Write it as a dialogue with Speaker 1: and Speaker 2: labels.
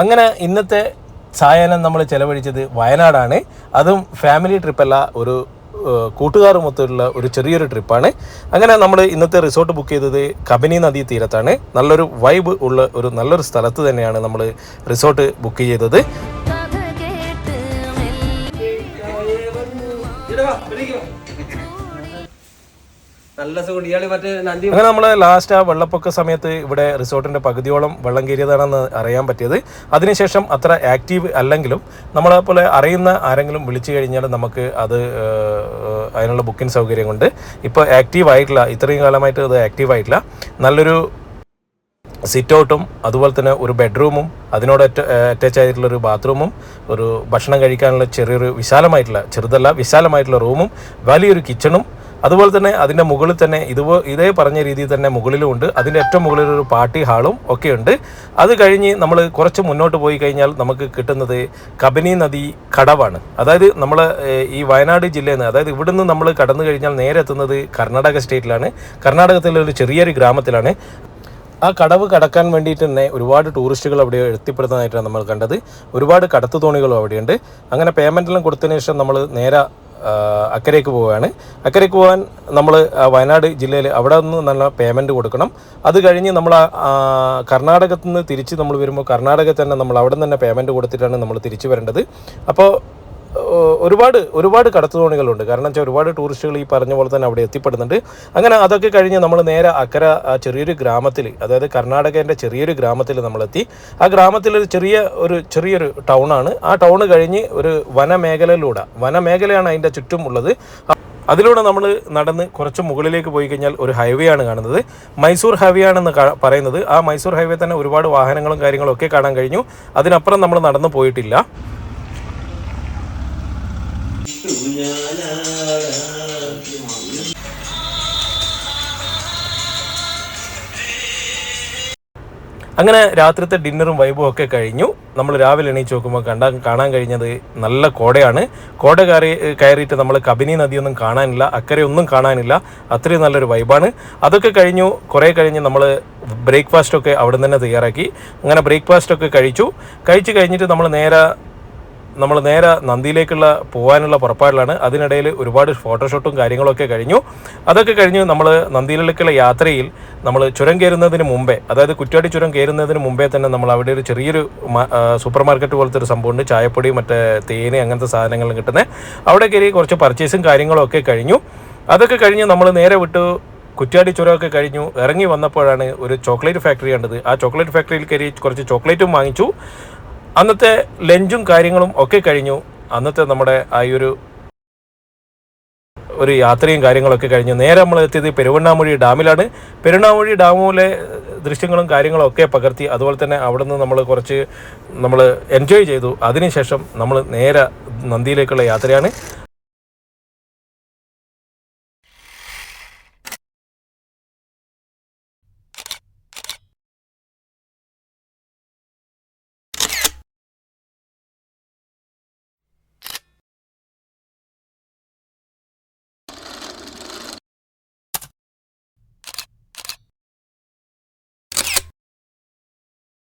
Speaker 1: അങ്ങനെ ഇന്നത്തെ സായാഹ്നം നമ്മൾ ചെലവഴിച്ചത് വയനാടാണ്. അതും ഫാമിലി ട്രിപ്പല്ല ഒരു കൂട്ടുകാർ കൂട്ടുകാരുമൊത്തുള്ള ഒരു ചെറിയൊരു ട്രിപ്പാണ് അങ്ങനെ നമ്മൾ ഇന്നത്തെ റിസോർട്ട് ബുക്ക് ചെയ്തത് കബനി നദീ തീരത്താണ്. നല്ലൊരു വൈബ് ഉള്ള ഒരു നല്ലൊരു സ്ഥലത്ത് തന്നെയാണ് നമ്മൾ റിസോർട്ട് ബുക്ക് ചെയ്തത്. അങ്ങനെ നമ്മൾ ലാസ്റ്റ് ആ വെള്ളപ്പൊക്ക സമയത്ത് ഇവിടെ റിസോർട്ടിന്റെ പകുതിയോളം വെള്ളം കയറിയതാണെന്ന് അറിയാൻ പറ്റിയത്. അതിനുശേഷം അത്ര ആക്റ്റീവ് അല്ലെങ്കിലും നമ്മളെ പോലെ അറിയുന്ന ആരെങ്കിലും വിളിച്ചു കഴിഞ്ഞാൽ നമുക്ക് അത് അതിനുള്ള ബുക്കിംഗ് സൗകര്യം കൊണ്ട് ഇപ്പോൾ ആക്റ്റീവ് ആയിട്ടില്ല. ഇത്രയും കാലമായിട്ട് അത് ആക്റ്റീവ് ആയിട്ടില്ല. നല്ലൊരു സിറ്റ് ഔട്ടും അതുപോലെ തന്നെ ഒരു ബെഡ്റൂമും അതിനോട് അറ്റാച്ച് ആയിട്ടുള്ള ഒരു ബാത്റൂമും ഒരു ഭക്ഷണം കഴിക്കാനുള്ള ചെറിയൊരു വിശാലമായിട്ടുള്ള ചെറുതല്ല വിശാലമായിട്ടുള്ള റൂമും വലിയൊരു കിച്ചണും അതുപോലെ തന്നെ അതിന്റെ മുകളിൽ തന്നെ ഇതുപോ ഇതേ പറഞ്ഞ രീതിയിൽ തന്നെ മുകളിലും ഉണ്ട്. അതിന്റെ ഏറ്റവും മുകളിൽ ഒരു പാർട്ടി ഹാളും ഒക്കെ ഉണ്ട്. അത് കഴിഞ്ഞ് നമ്മൾ കുറച്ച് മുന്നോട്ട് പോയി കഴിഞ്ഞാൽ നമുക്ക് കിട്ടുന്നത് കബനി നദി കടവാണ്. അതായത് നമ്മൾ ഈ വയനാട് ജില്ലയിൽ നിന്ന് അതായത് ഇവിടുന്ന് നമ്മൾ കടന്നു കഴിഞ്ഞാൽ നേരെ എത്തുന്നത് കർണാടക സ്റ്റേറ്റിലാണ്. കർണാടകത്തിലെ ഒരു ചെറിയൊരു ഗ്രാമത്തിലാണ്. ആ കടവ് കടക്കാൻ വേണ്ടിയിട്ട് തന്നെ ഒരുപാട് ടൂറിസ്റ്റുകൾ അവിടെ എത്തിപ്പെടുന്നതായിട്ടാണ് നമ്മൾ കണ്ടത്. ഒരുപാട് കടത്തു തോണികളും അവിടെയുണ്ട്. അങ്ങനെ പേയ്മെന്റെല്ലാം കൊടുത്തതിന് ശേഷം നമ്മൾ നേരെ അക്കരയ്ക്ക് പോവുകയാണ്. അക്കരയ്ക്ക് പോകാൻ നമ്മൾ വയനാട് ജില്ലയിൽ അവിടെ നിന്ന് നല്ല പേയ്മെന്റ് കൊടുക്കണം. അത് കഴിഞ്ഞ് നമ്മൾ കർണാടകത്തിൽ നിന്ന് തിരിച്ച് നമ്മൾ വരുമ്പോൾ കർണാടകത്തിൽ തന്നെ നമ്മൾ അവിടെ നിന്ന് തന്നെ പേയ്മെന്റ് കൊടുത്തിട്ടാണ് നമ്മൾ തിരിച്ചു വരേണ്ടത്. അപ്പോൾ ഒരുപാട് ഒരുപാട് കടത്തുതോണികളുണ്ട്. കാരണം വെച്ചാൽ ഒരുപാട് ടൂറിസ്റ്റുകൾ ഈ പറഞ്ഞ പോലെ തന്നെ അവിടെ എത്തിപ്പെടുന്നുണ്ട്. അങ്ങനെ അതൊക്കെ കഴിഞ്ഞ് നമ്മൾ നേരെ അക്കര ആ ചെറിയൊരു ഗ്രാമത്തിൽ അതായത് കർണാടകേന്റെ ചെറിയൊരു ഗ്രാമത്തിൽ നമ്മളെത്തി. ആ ഗ്രാമത്തിൽ ഒരു ചെറിയ ഒരു ചെറിയൊരു ടൗണാണ്. ആ ടൗൺ കഴിഞ്ഞ് ഒരു വനമേഖലയിലൂടെ വനമേഖലയാണ് അതിന്റെ ചുറ്റും ഉള്ളത്. അതിലൂടെ നമ്മൾ നടന്ന് കുറച്ച് മുകളിലേക്ക് പോയി കഴിഞ്ഞാൽ ഒരു ഹൈവേ ആണ് കാണുന്നത്. മൈസൂർ ഹൈവേ ആണെന്ന് പറയുന്നത്. ആ മൈസൂർ ഹൈവേ തന്നെ ഒരുപാട് വാഹനങ്ങളും കാര്യങ്ങളും ഒക്കെ കാണാൻ കഴിഞ്ഞു. അതിനപ്പുറം നമ്മൾ നടന്നു പോയിട്ടില്ല. അങ്ങനെ രാത്രിത്തെ ഡിന്നറും വൈബും ഒക്കെ കഴിഞ്ഞു. നമ്മൾ രാവിലെ എണീച്ച് നോക്കുമ്പോൾ കണ്ടാ കാണാൻ കഴിഞ്ഞത് നല്ല കോടയാണ്. കോട കയറി കയറിയിട്ട് നമ്മൾ കബിനി നദിയൊന്നും കാണാനില്ല അക്കരെ ഒന്നും കാണാനില്ല. അത്രയും നല്ലൊരു വൈബാണ്. അതൊക്കെ കഴിഞ്ഞു. കുറേ കഴിഞ്ഞ് നമ്മൾ ബ്രേക്ക്ഫാസ്റ്റൊക്കെ അവിടെ നിന്ന് തന്നെ തയ്യാറാക്കി. അങ്ങനെ ബ്രേക്ക്ഫാസ്റ്റൊക്കെ കഴിച്ചു. കഴിച്ച് കഴിഞ്ഞിട്ട് നമ്മൾ നേരെ നമ്മൾ നേരെ നന്ദിയിലേക്കുള്ള പോകാനുള്ള പുറപ്പാടിലാണ്. അതിനിടയിൽ ഒരുപാട് ഫോട്ടോഷൂട്ടും കാര്യങ്ങളൊക്കെ കഴിഞ്ഞു. അതൊക്കെ കഴിഞ്ഞ് നമ്മൾ നന്ദിയിലേക്കുള്ള യാത്രയിൽ നമ്മൾ ചുരം കയറുന്നതിന് മുമ്പേ അതായത് കുറ്റാടി ചുരം കയറുന്നതിന് മുമ്പേ തന്നെ നമ്മൾ അവിടെ ഒരു ചെറിയൊരു സൂപ്പർ മാർക്കറ്റ് പോലത്തെ ഒരു സംഭവമുണ്ട്. ചായപ്പൊടി മറ്റേ തേന് അങ്ങനത്തെ സാധനങ്ങളും കിട്ടുന്നത് അവിടെ കയറി കുറച്ച് പർച്ചേസും കാര്യങ്ങളൊക്കെ കഴിഞ്ഞു. അതൊക്കെ കഴിഞ്ഞ് നമ്മൾ നേരെ വിട്ടു കുറ്റ്യാടി ചുരമൊക്കെ കഴിഞ്ഞു. ഇറങ്ങി വന്നപ്പോഴാണ് ഒരു ചോക്ലേറ്റ് ഫാക്ടറി കണ്ടത്. ആ ചോക്ലേറ്റ് ഫാക്ടറിയിൽ കയറി കുറച്ച് ചോക്ലേറ്റും വാങ്ങിച്ചു. അന്നത്തെ ലഞ്ചും കാര്യങ്ങളും ഒക്കെ കഴിഞ്ഞു. അന്നത്തെ നമ്മുടെ ആ ഒരു ഒരു യാത്രയും കാര്യങ്ങളൊക്കെ കഴിഞ്ഞു. നേരെ നമ്മൾ എത്തിയത് പെരുവണ്ണാമൊഴി ഡാമിലാണ്. പെരുവണ്ണാമൊഴി ഡാമിലെ ദൃശ്യങ്ങളും കാര്യങ്ങളും ഒക്കെ പകർത്തി അതുപോലെ തന്നെ അവിടെ നിന്ന് നമ്മൾ കുറച്ച് നമ്മൾ എൻജോയ് ചെയ്തു. അതിനുശേഷം നമ്മൾ നേരെ നന്ദിയിലേക്കുള്ള യാത്രയാണ്.